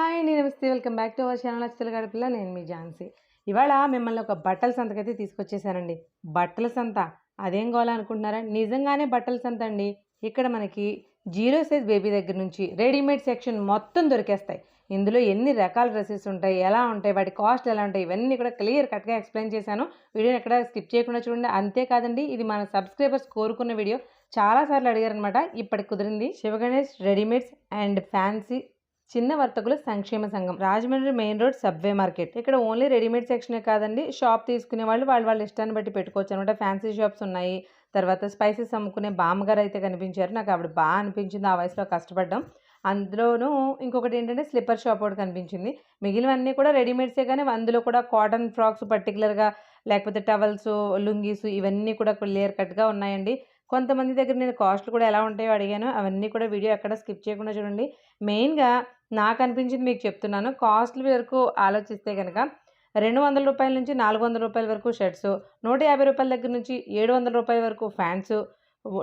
Hi అండి నమస్తే. Welcome back to our channel అచ్చల గడపల నేను మీ ఝాన్సీ. ఇవాళ మిమ్మల్ని ఒక బట్టల సంతకైతే తీసుకొచ్చేసానండి. బట్టల సంత అదేం కావాలనుకుంటున్నారా అనుకుంటున్నారా? నిజంగానే బట్టల సంత అండి. ఇక్కడ మనకి జీరో సైజ్ బేబీ దగ్గర నుంచి రెడీమేడ్ సెక్షన్ మొత్తం దొరికేస్తాయి. ఇందులో ఎన్ని రకాల డ్రెస్సెస్ ఉంటాయి ఎలా ఉంటాయి వాటి కాస్ట్ ఎలా ఉంటాయి ఇవన్నీ కూడా క్లియర్ కట్గా ఎక్స్ప్లెయిన్ చేశాను. వీడియోని ఎక్కడ స్కిప్ చేయకుండా చూడండి. అంతేకాదండి ఇది మన సబ్స్క్రైబర్స్ కోరుకున్న వీడియో. చాలాసార్లు అడిగారనమాట ఇప్పటికి కుదిరింది. శివగణేష్ రెడీమేడ్స్ అండ్ ఫ్యాన్సీ చిన్న వర్తకుల సంక్షేమ సంఘం. Rajahmundry main road subway market. ఇక్కడ ఓన్లీ రెడీమేడ్ సెక్షనే కాదండి షాప్ తీసుకునే వాళ్ళు వాళ్ళ వాళ్ళ ఇష్టాన్ని బట్టి పెట్టుకోవచ్చు అనమాట. ఫ్యాన్సీ షాప్స్ ఉన్నాయి. తర్వాత స్పైసెస్ అమ్ముకునే బామ్మగారు అయితే కనిపించారు. నాకు ఆవిడ బాగా అనిపించింది ఆ వయసులో కష్టపడ్డం. అందులోనూ ఇంకొకటి ఏంటంటే స్లిప్పర్ షాప్ ఒకటి కనిపించింది. మిగిలినవన్నీ కూడా రెడీమేడ్సే కానీ అందులో కూడా కాటన్ ఫ్రాక్స్ పర్టికులర్గా లేకపోతే టవల్స్ లుంగీస్ ఇవన్నీ కూడా క్లియర్ కట్గా ఉన్నాయండి. కొంతమంది దగ్గర నేను కాస్ట్లు కూడా ఎలా ఉంటాయో అడిగాను. అవన్నీ కూడా వీడియో ఎక్కడ స్కిప్ చేయకుండా చూడండి. మెయిన్గా నాకు అనిపించింది మీకు చెప్తున్నాను. కాస్ట్లీ వరకు ఆలోచిస్తే కనుక రెండు వందల రూపాయల నుంచి నాలుగు వందల రూపాయల వరకు షర్ట్స్ నూట యాభై రూపాయల దగ్గర నుంచి ఏడు వందల రూపాయల వరకు ఫ్యాన్స్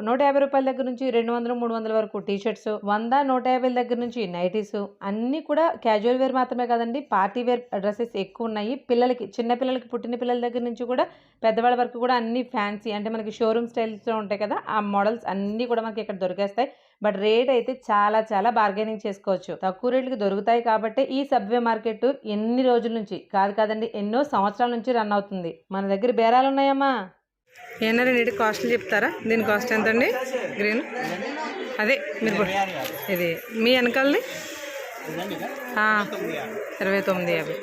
నూట యాభై రూపాయల దగ్గర నుంచి రెండు వందలు మూడు వందల వరకు టీ షర్ట్స్ వంద నూట యాభై దగ్గర నుంచి నైటీస్ అన్నీ కూడా క్యాజువల్ వేర్ మాత్రమే కాదండి. పార్టీ వేర్ డ్రెస్సెస్ ఎక్కువ ఉన్నాయి. పిల్లలకి చిన్న పిల్లలకి పుట్టిన పిల్లల దగ్గర నుంచి కూడా పెద్దవాళ్ళ వరకు కూడా అన్ని ఫ్యాన్సీ అంటే మనకి షోరూమ్ స్టైల్స్లో ఉంటాయి కదా ఆ మోడల్స్ అన్నీ కూడా మనకి ఇక్కడ దొరికేస్తాయి. బట్ రేట్ అయితే చాలా చాలా బార్గెనింగ్ చేసుకోవచ్చు. తక్కువ రేట్లకు దొరుకుతాయి కాబట్టి ఈ సబ్వే మార్కెట్ ఎన్ని రోజుల నుంచి? కాదు కాదండి ఎన్నో సంవత్సరాల నుంచి రన్ అవుతుంది. మన దగ్గర బేరాలు ఉన్నాయమ్మా. ఏమన్నా నీటి కాస్ట్లు చెప్తారా? దీని కాస్ట్ ఎంత అండి గ్రీన్? అదే మీరు ఇది మీ వెనకాలని ఇరవై తొమ్మిది యాభై.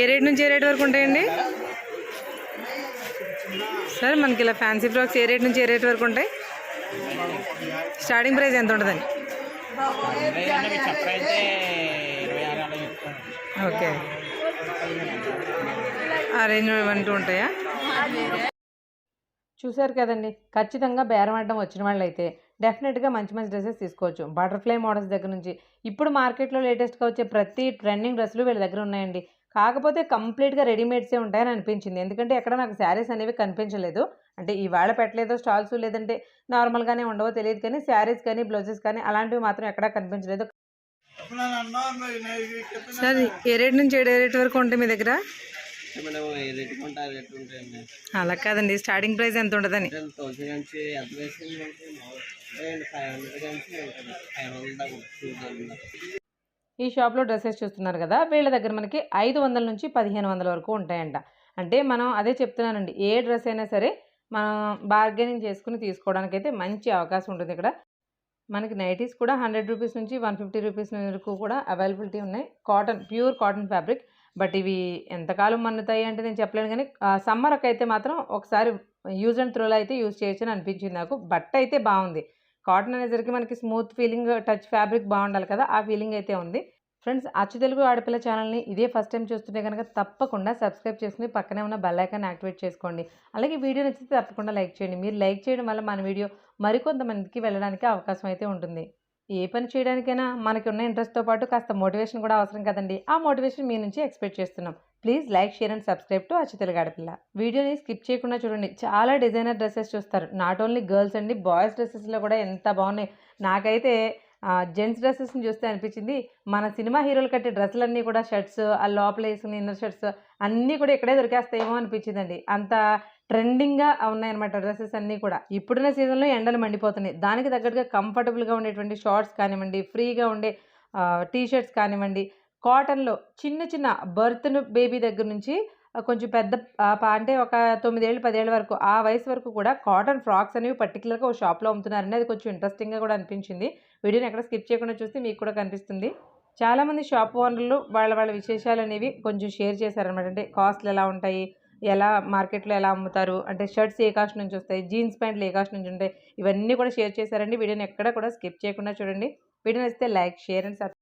ఏ రేట్ నుంచి ఏ రేట్ వరకు ఉంటాయండి? సార్ మనకి ఇలా ఫ్యాన్సీ ఫ్రాక్స్ ఏ రేట్ నుంచి ఏ రేట్ వరకు ఉంటాయి? స్టార్టింగ్ ప్రైస్ ఎంత ఉంటుందండి? ఓకే ఆ రేంజ్ వన్ టూ ఉంటాయా? చూసారు కదండి. ఖచ్చితంగా బేరం ఆడడం వచ్చిన వాళ్ళు అయితే డెఫినెట్గా మంచి మంచి డ్రెస్సెస్ తీసుకోవచ్చు. బటర్ఫ్లై మోడల్స్ దగ్గర నుంచి ఇప్పుడు మార్కెట్లో లేటెస్ట్గా వచ్చే ప్రతి ట్రెండింగ్ డ్రెస్సులు వీళ్ళ దగ్గర ఉన్నాయండి. కాకపోతే కంప్లీట్గా రెడీమేడ్సే ఉంటాయని అనిపించింది. ఎందుకంటే ఎక్కడ నాకు శారీస్ అనేవి కనిపించలేదు. అంటే ఇవాళ పెట్టలేదో స్టాల్స్ లేదంటే నార్మల్గానే ఉండవో తెలియదు కానీ శారీస్ కానీ బ్లౌజెస్ కానీ అలాంటివి మాత్రం ఎక్కడా కనిపించలేదు. సార్ ఏ రేట్ నుంచి ఏ రేట్ వరకు ఉంటాయి మీ దగ్గర? అలా కాదండి స్టార్టింగ్ ప్రైస్ ఎంత ఉంటుందని? ఈ షాప్లో డ్రెస్సెస్ చూస్తున్నారు కదా వీళ్ళ దగ్గర మనకి ఐదు వందల నుంచి పదిహేను వందల వరకు ఉంటాయంట. అంటే మనం అదే చెప్తున్నానండి ఏ డ్రెస్ అయినా సరే మనం బార్గెనింగ్ చేసుకుని తీసుకోవడానికి అయితే మంచి అవకాశం ఉంటుంది ఇక్కడ. మనకి నైటీస్ కూడా హండ్రెడ్ రూపీస్ నుంచి వన్ ఫిఫ్టీ రూపీస్ వరకు కూడా అవైలబిలిటీ ఉన్నాయి. Cotton pure cotton fabric but ఇవి ఎంతకాలం మన్నుతాయి అంటే నేను చెప్పలేను కానీ సమ్మర్కి అయితే మాత్రం ఒకసారి యూజ్ అండ్ త్రోలో అయితే యూజ్ చేయొచ్చు అని అనిపించింది నాకు. బట్ట అయితే బాగుంది. కాటన్ అనేసరికి మనకి స్మూత్ ఫీలింగ్ టచ్ ఫ్యాబ్రిక్ బాగుండాలి కదా ఆ ఫీలింగ్ అయితే ఉంది. ఫ్రెండ్స్ అచ్చు తెలుగు ఆడపిల్ల ఛానల్ని ఇదే ఫస్ట్ టైం చూస్తుంటే కనుక తప్పకుండా సబ్స్క్రైబ్ చేసుకుని పక్కనే ఉన్న బెల్ ఐకాన్ యాక్టివేట్ చేసుకోండి. అలాగే వీడియో నచ్చితే తప్పకుండా లైక్ చేయండి. మీరు లైక్ చేయడం వల్ల మన వీడియో మరికొంతమందికి వెళ్ళడానికి అవకాశం అయితే ఉంటుంది. ఏ పని చేయడానికైనా మనకి ఉన్న ఇంట్రెస్ట్తో పాటు కాస్త మోటివేషన్ కూడా అవసరం కదండి. ఆ మోటివేషన్ మీ నుంచి ఎక్స్పెక్ట్ చేస్తున్నాం. Please like share and subscribe to అచ్చు తెలుగు ఆడపిల్ల. వీడియోని స్కిప్ చేయకుండా చూడండి. చాలా డిజైనర్ డ్రెస్సెస్ చూస్తారు. నాట్ ఓన్లీ గర్ల్స్ అండి బాయ్స్ డ్రెస్సెస్లో కూడా ఎంత బాగున్నాయి. నాకైతే జెంట్స్ డ్రెస్సెస్ని చూస్తే అనిపించింది. మన సినిమా హీరోలు కట్టే డ్రెస్సులన్నీ కూడా షర్ట్స్ ఆ లోపల వేసుకుని ఇన్నర్ షర్ట్స్ అన్నీ కూడా ఇక్కడే దొరికేస్తాయేమో అనిపించిందండి. అంత ట్రెండింగ్గా ఉన్నాయన్నమాట డ్రెస్సెస్ అన్నీ కూడా. ఇప్పుడున్న సీజన్లో ఎండలు మండిపోతున్నాయి. దానికి తగ్గట్టుగా కంఫర్టబుల్గా ఉండేటువంటి షార్ట్స్ కానివ్వండి ఫ్రీగా ఉండే టీ షర్ట్స్ కానివ్వండి కాటన్లో చిన్న చిన్న బర్త్ బేబీ దగ్గర నుంచి కొంచెం పెద్ద అంటే ఒక తొమ్మిదేళ్ళు పదేళ్ళ వరకు ఆ వయసు వరకు కూడా కాటన్ ఫ్రాక్స్ అనేవి పర్టికులర్గా ఒక షాప్లో అమ్ముతున్నారండి. అది కొంచెం ఇంట్రెస్టింగ్గా కూడా అనిపించింది. వీడియోని ఎక్కడ స్కిప్ చేయకుండా చూస్తే మీకు కూడా కనిపిస్తుంది. చాలామంది షాప్ ఓనర్లు వాళ్ళ వాళ్ళ విశేషాలు అనేవి కొంచెం షేర్ చేశారనమాట అంటే కాస్ట్లు ఎలా ఉంటాయి? ఎలా మార్కెట్లో ఎలా అమ్ముతారు? అంటే షర్ట్స్ ఏ కాస్ట్ నుంచి వస్తాయి? జీన్స్ ప్యాంట్లు ఏ కాస్ట్ నుంచి ఉంటాయి? ఇవన్నీ కూడా షేర్ చేశారండి. వీడియోని ఎక్కడ కూడా స్కిప్ చేయకుండా చూడండి. వీడియో నచ్చితే లైక్ షేర్ అండ్ సబ్స్క్రైబ్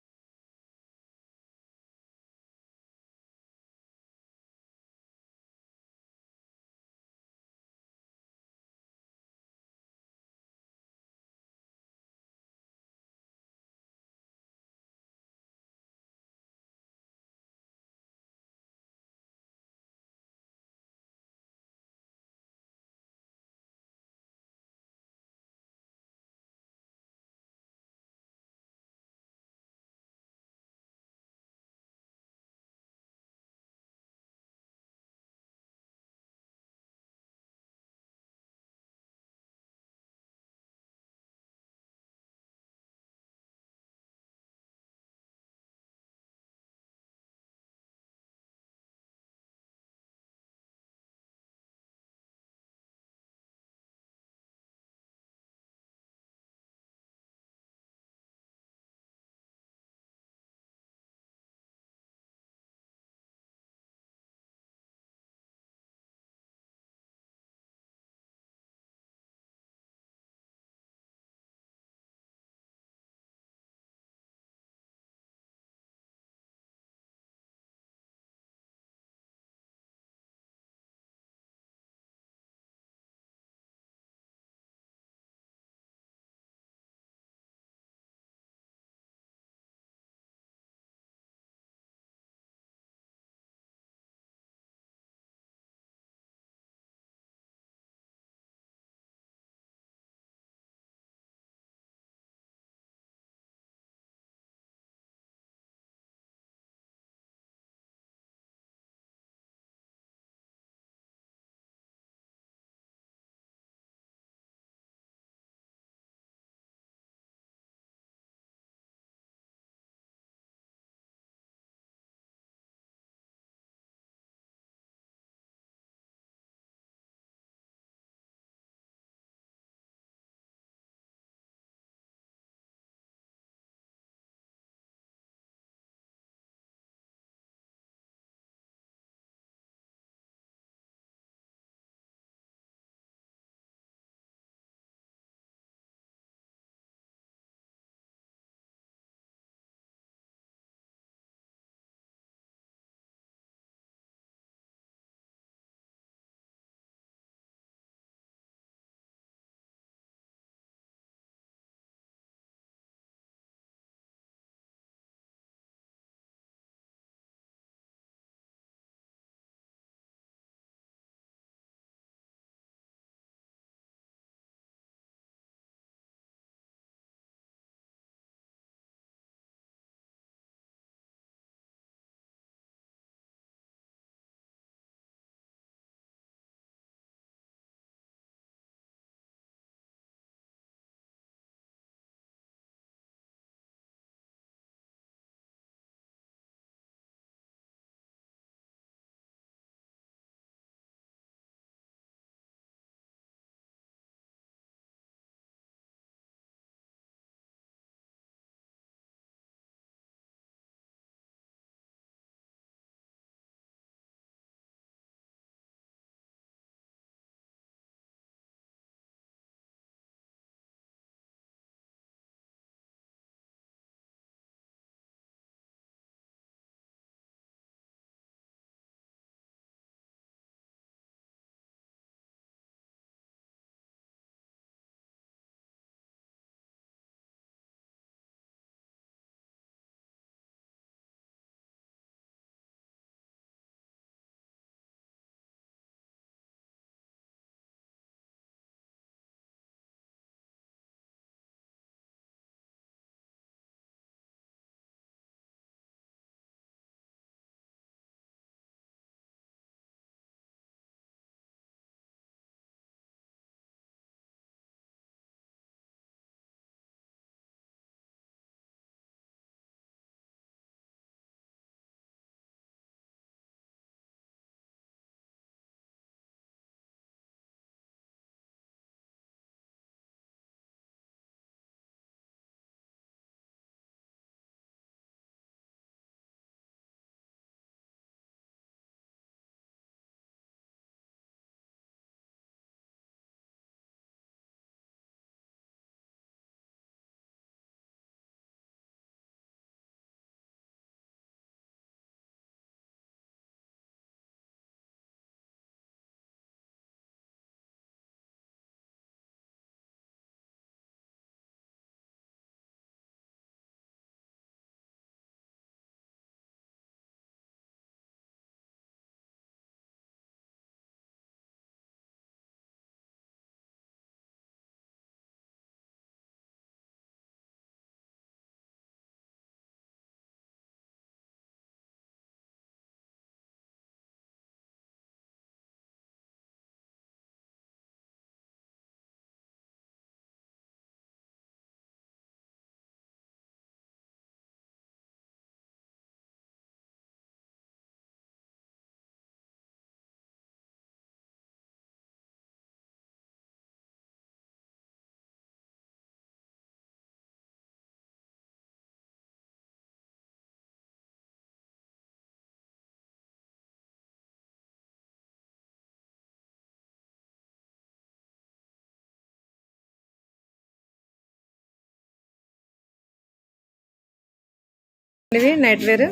ఇవి నైట్ వేర్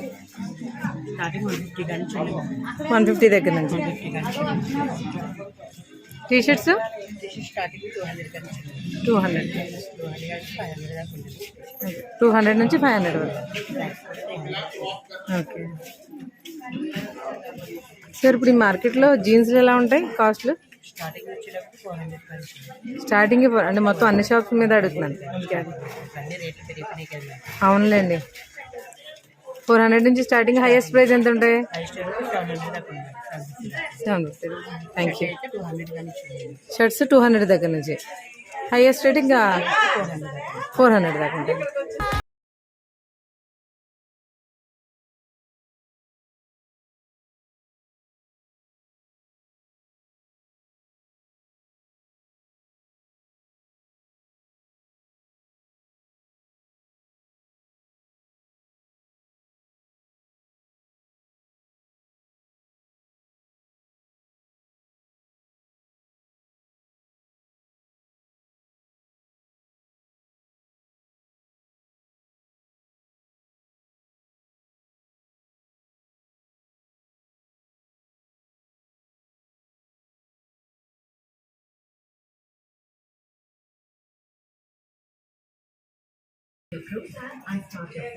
వన్ ఫిఫ్టీ దగ్గర నుంచి. T shirts two hundred two hundred నుంచి ఫైవ్ హండ్రెడ్ వరకు. ఓకే సార్ ఇప్పుడు ఈ మార్కెట్లో జీన్స్లు ఎలా ఉంటాయి? కాస్ట్లు స్టార్టింగ్ అంటే మొత్తం అన్ని షాప్స్ మీద అడుగుతున్నాను. అవునులేండి. ఫోర్ హండ్రెడ్ నుంచి స్టార్టింగ్ హైయెస్ట్ ప్రైస్ ఎంత ఉంటాయి thank you shirts two hundred దగ్గర నుంచి. హైయెస్ట్ రేట్ ఇంకా ఫోర్ హండ్రెడ్ దాకా ఉంటాయి.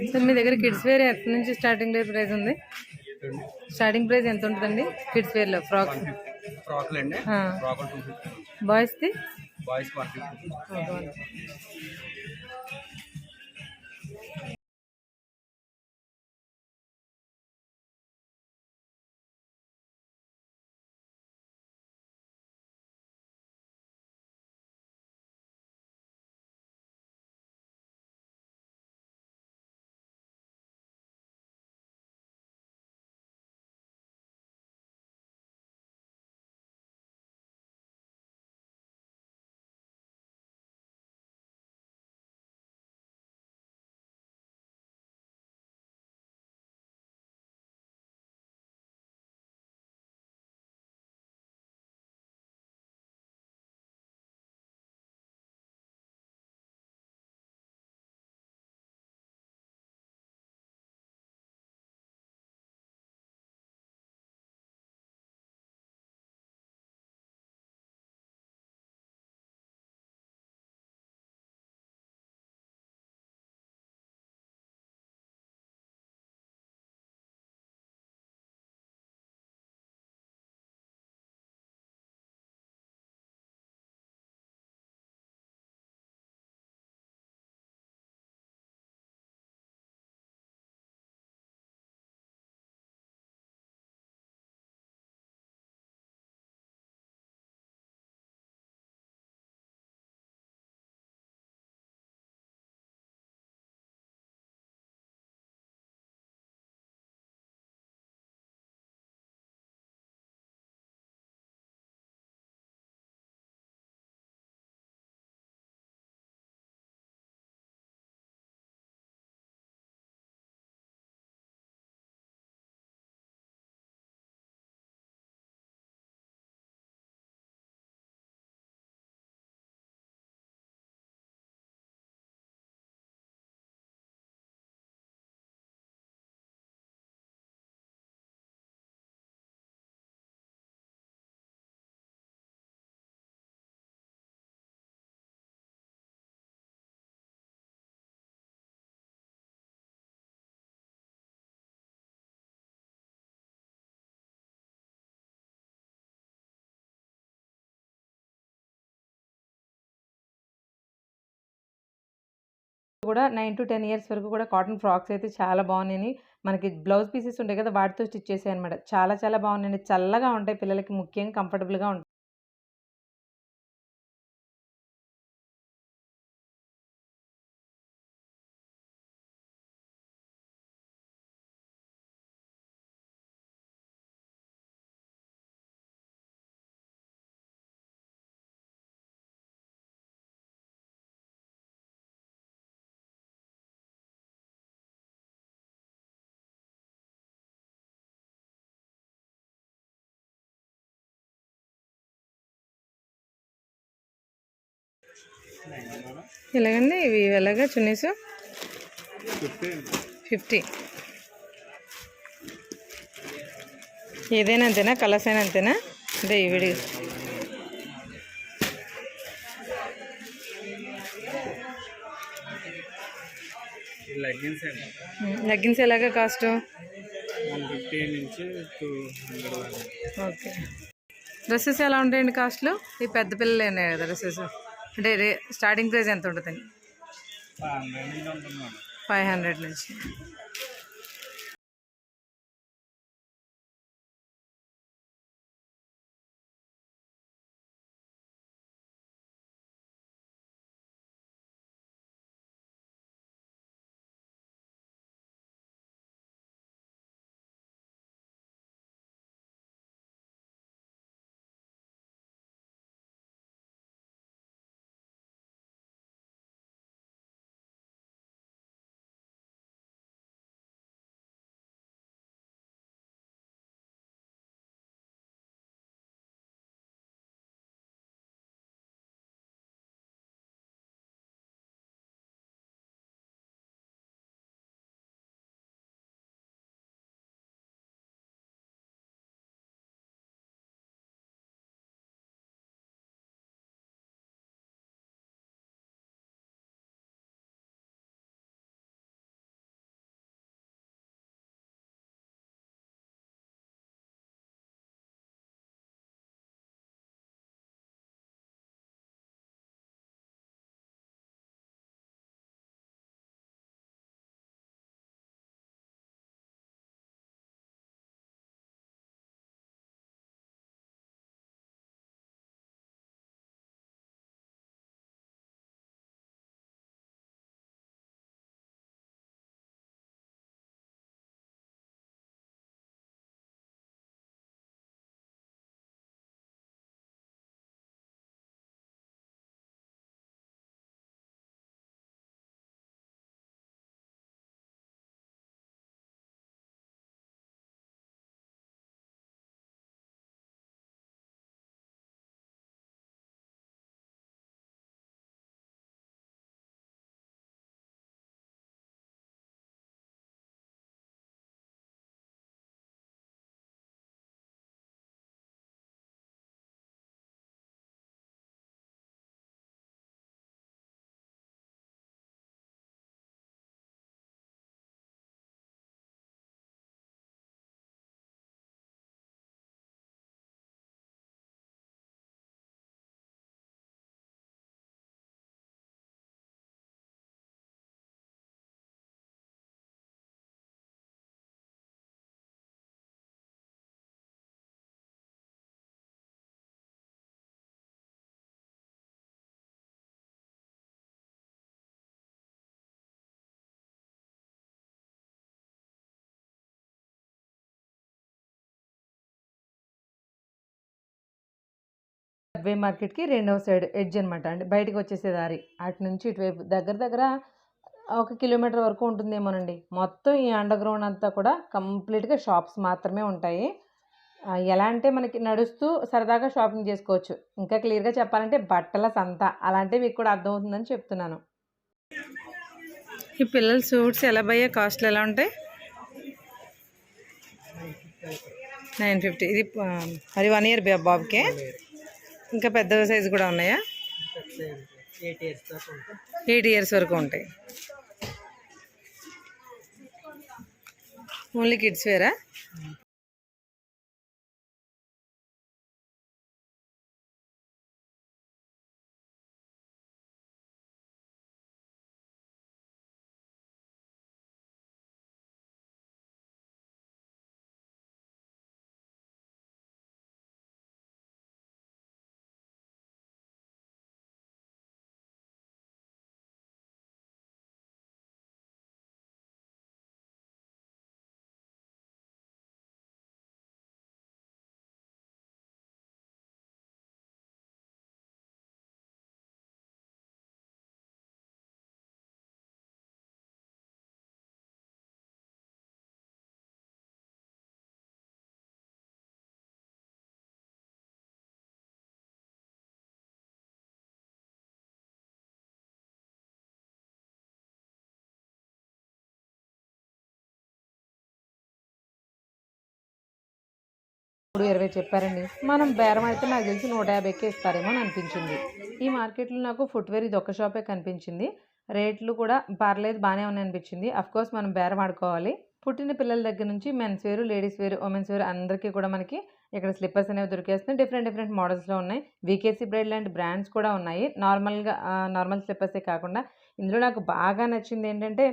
సార్ మీ దగ్గర కిడ్స్ వేర్ ఎక్కడి నుంచి స్టార్టింగ్ ప్రైస్ ఉంది? స్టార్టింగ్ ప్రైస్ ఎంత ఉంటుందండి కిడ్స్ వేర్లో ఫ్రాక్స్ బాయ్స్ది బాయ్స్ కూడా నైన్ టు టెన్ ఇయర్స్ వరకు కూడా కాటన్ ఫ్రాక్స్ అయితే చాలా బాగున్నాయి మనకి బ్లౌజ్ పీసెస్ ఉంటాయి కదా వాటితో స్టిచ్ చేసాయి అనమాట చాలా చాలా బాగున్నాయండి. చల్లగా ఉంటాయి పిల్లలకి ముఖ్యంగా కంఫర్టబుల్గా ఉంటాయి. ఎలాగండి? ఇవి ఎలాగా చున్నీసు? ఫిఫ్టీ. ఏదైనా అంతేనా? కలర్స్ అయినా అంతేనా? అంటే ఇవిడి లెగ్గిన్స్ ఎలాగా కాస్ట్? ఓకే. డ్రెస్సెస్ ఎలా ఉంటాయండి కాస్ట్లు? ఈ పెద్ద పిల్లలు కదా డ్రెస్సెస్. అంటే రే స్టార్టింగ్ ప్రైస్ ఎంత ఉంటుంది ఫైవ్ హండ్రెడ్ నుంచి. సబ్వే మార్కెట్కి రెండవ సైడ్ ఎడ్జ్ అనమాట అండి బయటకు వచ్చేసే దారి. అటు నుంచి ఇటువైపు దగ్గర దగ్గర ఒక కిలోమీటర్ వరకు ఉంటుందేమోనండి. మొత్తం ఈ అండర్ గ్రౌండ్ అంతా కూడా కంప్లీట్గా షాప్స్ మాత్రమే ఉంటాయి. ఎలా అంటే మనకి నడుస్తూ సరదాగా షాపింగ్ చేసుకోవచ్చు. ఇంకా క్లియర్గా చెప్పాలంటే బట్టల సంత. అలాంటివి మీకు కూడా అర్థమవుతుందని చెప్తున్నాను. ఈ పిల్లల సూట్స్ ఎలా భయ్యా? కాస్ట్లు ఎలా ఉంటాయి? Nine fifty. ఇది అది వన్ ఇయర్ బాబుకే? ఇంకా పెద్ద సైజు కూడా ఉన్నాయా? ఎయిట్ ఇయర్స్ ఎయిట్ ఇయర్స్ వరకు ఉంటాయి. ఓన్లీ కిడ్స్ వేరా మూడు ఇరవై చెప్పారండి. మనం బేరం అయితే నాకు తెలిసి నూట యాభైకే ఇస్తారేమో అని అనిపించింది. ఈ మార్కెట్లో నాకు ఫుట్వేర్ ఇది ఒక్క షాపే కనిపించింది. రేట్లు కూడా పర్లేదు బాగానే ఉన్నాయి అనిపించింది. కోర్స్ మనం బేరం ఆడుకోవాలి. పుట్టిన పిల్లల దగ్గర నుంచి మెన్స్ వేరు లేడీస్ వేరు ఉమెన్స్ వేరు అందరికీ కూడా మనకి ఇక్కడ స్లిప్పర్స్ అనేవి దొరికేస్తున్నాయి. డిఫరెంట్ డిఫరెంట్ మోడల్స్లో ఉన్నాయి. వీకేసీ బ్రైడ్ లాంటి బ్రాండ్స్ కూడా ఉన్నాయి. నార్మల్గా నార్మల్ స్లిప్పర్సే కాకుండా ఇందులో నాకు బాగా నచ్చింది ఏంటంటే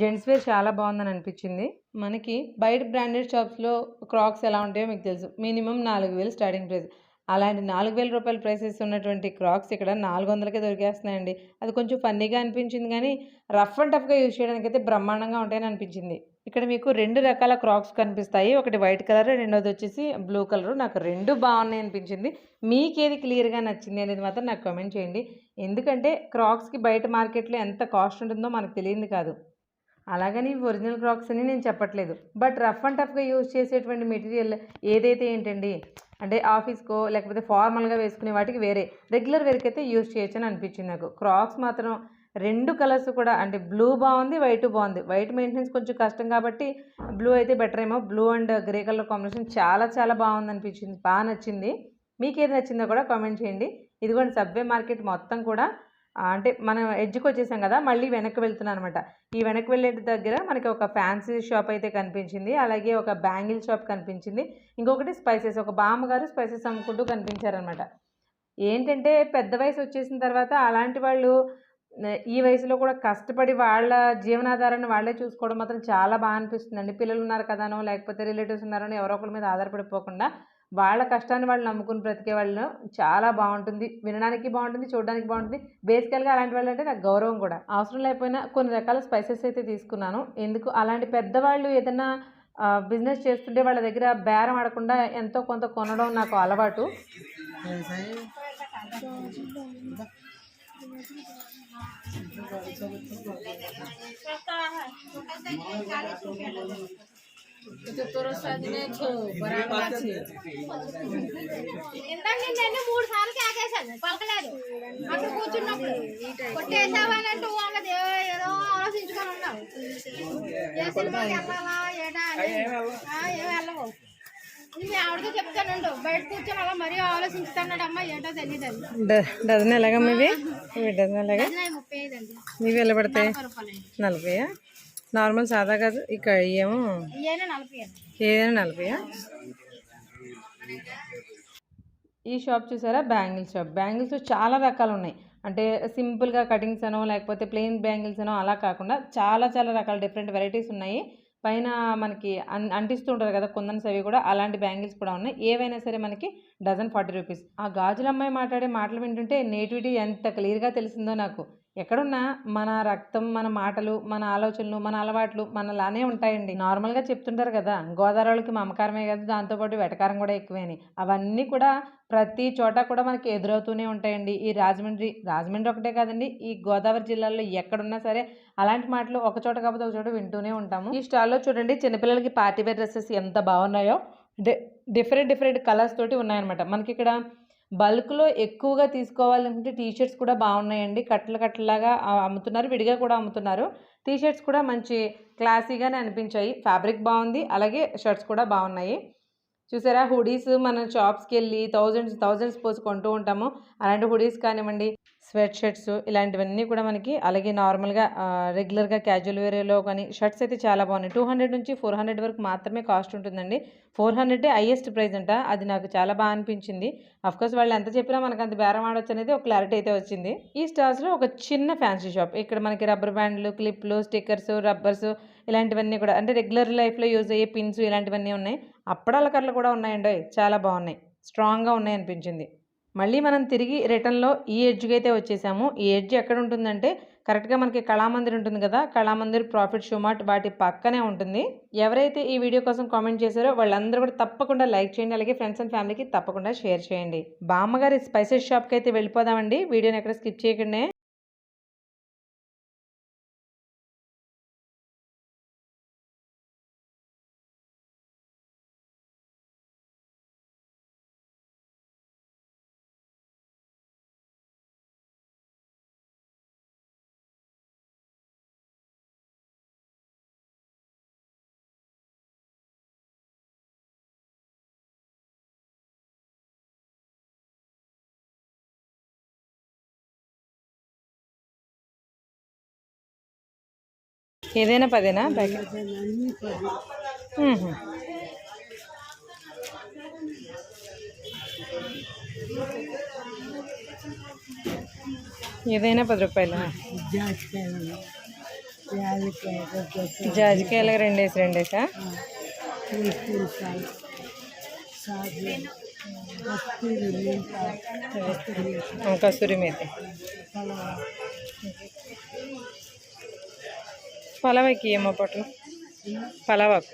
జెంట్స్ వేర్ చాలా బాగుందని అనిపించింది. మనకి బయట బ్రాండెడ్ షాప్స్లో క్రాక్స్ ఎలా ఉంటాయో మీకు తెలుసు. మినిమం నాలుగు వేలు స్టార్టింగ్ ప్రైస్. అలాంటి నాలుగు వేల రూపాయల ప్రైసెస్ ఉన్నటువంటి క్రాక్స్ ఇక్కడ నాలుగు వందలకే దొరికేస్తున్నాయండి. అది కొంచెం ఫన్నీగా అనిపించింది కానీ రఫ్ అండ్ టఫ్గా యూజ్ చేయడానికి అయితే బ్రహ్మాండంగా ఉంటాయని అనిపించింది. ఇక్కడ మీకు రెండు రకాల క్రాక్స్ కనిపిస్తాయి. ఒకటి వైట్ కలర్ రెండోది వచ్చేసి బ్లూ కలర్. నాకు రెండు బాగున్నాయి అనిపించింది. మీకేది క్లియర్గా నచ్చింది అనేది మాత్రం నాకు కామెంట్ చేయండి. ఎందుకంటే క్రాక్స్కి బయట మార్కెట్లో ఎంత కాస్ట్ ఉంటుందో మనకు తెలియదు కాదు. అలాగని ఒరిజినల్ క్రాక్స్ అని నేను చెప్పట్లేదు. బట్ రఫ్ అండ్ టఫ్గా యూజ్ చేసేటువంటి మెటీరియల్ ఏదైతే ఏంటండి? అంటే ఆఫీస్కో లేకపోతే ఫార్మల్గా వేసుకునే వాటికి వేరే. రెగ్యులర్ వేర్కి అయితే యూజ్ చేయొచ్చు అని అనిపించింది నాకు. క్రాక్స్ మాత్రం రెండు కలర్స్ కూడా అంటే బ్లూ బాగుంది వైట్ బాగుంది. వైట్ మెయింటెనెన్స్ కొంచెం కష్టం కాబట్టి బ్లూ అయితే బెటర్ ఏమో. Blue and grey colour combination చాలా చాలా బాగుంది అనిపించింది. బాగా నచ్చింది. మీకు ఏది నచ్చిందో కూడా కామెంట్ చేయండి. ఇదిగోండి సబ్వే మార్కెట్ మొత్తం కూడా అంటే మనం ఎడ్జ్కి వచ్చేసాం కదా మళ్ళీ వెనక్కి వెళ్తున్నాం అనమాట ఈ వెనక్కి వెళ్ళే దగ్గర మనకి ఒక ఫ్యాన్సీ షాప్ అయితే కనిపించింది. అలాగే ఒక బ్యాంగిల్ షాప్ కనిపించింది. ఇంకొకటి స్పైసెస్ ఒక బామ్మగారు స్పైసెస్ అమ్ముకుంటూ కనిపించారనమాట ఏంటంటే పెద్ద వయసు వచ్చేసిన తర్వాత అలాంటి వాళ్ళు ఈ వయసులో కూడా కష్టపడి వాళ్ళ జీవనాధారాన్ని వాళ్ళే చూసుకోవడం మాత్రం చాలా బాగా అనిపిస్తుందండి. పిల్లలు ఉన్నారు కదానో లేకపోతే రిలేటివ్స్ ఉన్నారనో ఎవరో ఒకరి మీద ఆధారపడిపోకుండా వాళ్ళ కష్టాన్ని వాళ్ళు నమ్ముకుని బ్రతికే వాళ్ళు చాలా బాగుంటుంది. వినడానికి బాగుంటుంది చూడడానికి బాగుంటుంది. బేసికల్గా అలాంటి వాళ్ళు అంటే నాకు గౌరవం కూడా. అవసరం లేకపోయినా కొన్ని రకాల స్పైసెస్ అయితే తీసుకున్నాను. ఎందుకు? అలాంటి పెద్దవాళ్ళు ఏదైనా బిజినెస్ చేస్తుంటే వాళ్ళ దగ్గర బేరం ఆడకుండా ఎంతో కొంత కొనడం నాకు అలవాటు. ఇందాక నేను మూడు సార్లు కేకేశాను పలకలేదు. అక్కడ కూర్చున్నప్పుడు కొట్టేసావని అంటే వాళ్ళది ఏదో ఆలోచించుకొని ఉన్నావు. ఏ సినిమాకి వెళ్ళాలా ఏటా అని ఆ, ఏం వెళ్ళవు? నేను ఆవిడతో చెప్తానుండు బయట కూర్చొని అలా మరీ ఆలోచించుతున్నాడు అమ్మా ఏంటో తెలియదు అది. డజన్ ఎలాగమ్మా ఇవి? ఇవి డజన్ ఎలాగా? ముప్పై ఐదు అండి. ఇవి ఎలా పడతాయి? ముప్పై రూపాయలండి నలభైయా? నార్మల్ సాదా కాదు. ఇక్కడ ఏమో నలభై ఏదైనా నలభైయా ఈ షాప్ చూసారా? Bangles shop. బ్యాంగిల్స్ చాలా రకాలు ఉన్నాయి. అంటే సింపుల్గా కటింగ్స్ అనో లేకపోతే ప్లెయిన్ బ్యాంగిల్స్ అనో అలా కాకుండా చాలా చాలా రకాల డిఫరెంట్ వెరైటీస్ ఉన్నాయి. పైన మనకి అన్ అంటిస్తూ ఉంటారు కదా కుందన్స్ అవి కూడా. అలాంటి బ్యాంగిల్స్ కూడా ఉన్నాయి. ఏవైనా సరే మనకి డజన్ ఫార్టీ రూపీస్. ఆ గాజుల అమ్మాయి మాట్లాడే మాటలు వింటుంటే నేటివిటీ ఎంత క్లియర్గా తెలిసిందో నాకు. ఎక్కడున్నా మన రక్తం మన మాటలు మన ఆలోచనలు మన అలవాట్లు మనలానే ఉంటాయండి. నార్మల్గా చెప్తుంటారు కదా గోదావరికి మమకారమే కదా దాంతోపాటు వెటకారం కూడా ఎక్కువే అని అవన్నీ కూడా ప్రతి చోట కూడా మనకి ఎదురవుతూనే ఉంటాయండి. ఈ రాజమండ్రి రాజమండ్రి ఒకటే కాదండి ఈ గోదావరి జిల్లాలో ఎక్కడున్నా సరే అలాంటి మాటలు ఒక చోట కాకపోతే ఒక చోట వింటూనే ఉంటాము. ఈ స్టాల్లో చూడండి చిన్నపిల్లలకి పార్టీ వేర్ డ్రెస్సెస్ ఎంత బాగున్నాయో. డిఫరెంట్ డిఫరెంట్ కలర్స్ తోటి ఉన్నాయన్నమాట. మనకి ఇక్కడ బల్క్లో ఎక్కువగా తీసుకోవాలనుకుంటే టీ షర్ట్స్ కూడా బాగున్నాయండి. కట్టలు కట్టలాగా అమ్ముతున్నారు. విడిగా కూడా అమ్ముతున్నారు. టీ షర్ట్స్ కూడా మంచి క్లాసీగానే అనిపించాయి. ఫ్యాబ్రిక్ బాగుంది. అలాగే షర్ట్స్ కూడా బాగున్నాయి. చూసారా? హుడీస్ మన షాప్స్కి వెళ్ళి థౌజండ్స్ థౌజండ్స్ పోసి కొంటూ ఉంటాము. అలాంటి హుడీస్ కానివ్వండి స్వెట్ షర్ట్స్ ఇలాంటివన్నీ కూడా మనకి అలాగే నార్మల్గా రెగ్యులర్గా క్యాజువల్ వేరేలో కానీ షర్ట్స్ అయితే చాలా బాగున్నాయి. టూ హండ్రెడ్ నుంచి ఫోర్ హండ్రెడ్ వరకు మాత్రమే కాస్ట్ ఉంటుందండి. ఫోర్ హండ్రెడ్ హైయెస్ట్ ప్రైస్ అంట. అది నాకు చాలా బాగా అనిపించింది. అఫ్కోర్స్ వాళ్ళు ఎంత చెప్పినా మనకు అంత బేరం ఆడొచ్చు అనేది ఒక క్లారిటీ అయితే వచ్చింది. ఈ స్టార్స్లో ఒక చిన్న ఫ్యాన్సీ షాప్ ఇక్కడ మనకి రబ్బర్ బ్యాండ్లు క్లిప్లు స్టిక్కర్స్ రబ్బర్స్ ఇలాంటివన్నీ కూడా అంటే రెగ్యులర్ లైఫ్లో యూజ్ అయ్యే పిన్స్ ఇలాంటివన్నీ ఉన్నాయి. అప్పడాల కర్రలు కూడా ఉన్నాయండి. చాలా బాగున్నాయి. స్ట్రాంగ్గా ఉన్నాయి అనిపించింది మళ్ళీ మనం తిరిగి రిటర్న్లో ఈ ఎడ్జ్కి అయితే వచ్చేసాము. ఈ ఎడ్జ్ ఎక్కడ ఉంటుందంటే కరెక్ట్గా మనకి కళామందిర్ ఉంటుంది కదా కళామందిర్ ప్రాఫిట్ షోమార్ట్ వాటి పక్కనే ఉంటుంది. ఎవరైతే ఈ వీడియో కోసం కామెంట్ చేశారో వాళ్ళందరూ కూడా తప్పకుండా లైక్ చేయండి. అలాగే ఫ్రెండ్స్ అండ్ ఫ్యామిలీకి తప్పకుండా షేర్ చేయండి. బామ్మగారి స్పైసెస్ షాప్కి అయితే వెళ్ళిపోదామండి. వీడియోని ఎక్కడ స్కిప్ చేయకుండా. ఏదైనా పదేనా? ప్యాకెట్. ఏదైనా పది రూపాయలు? జాజికాయలు రెండేసి రెండేసా? కస్తూరి మేతి. పలవకి ఏమో పొట్లు? పలవాకు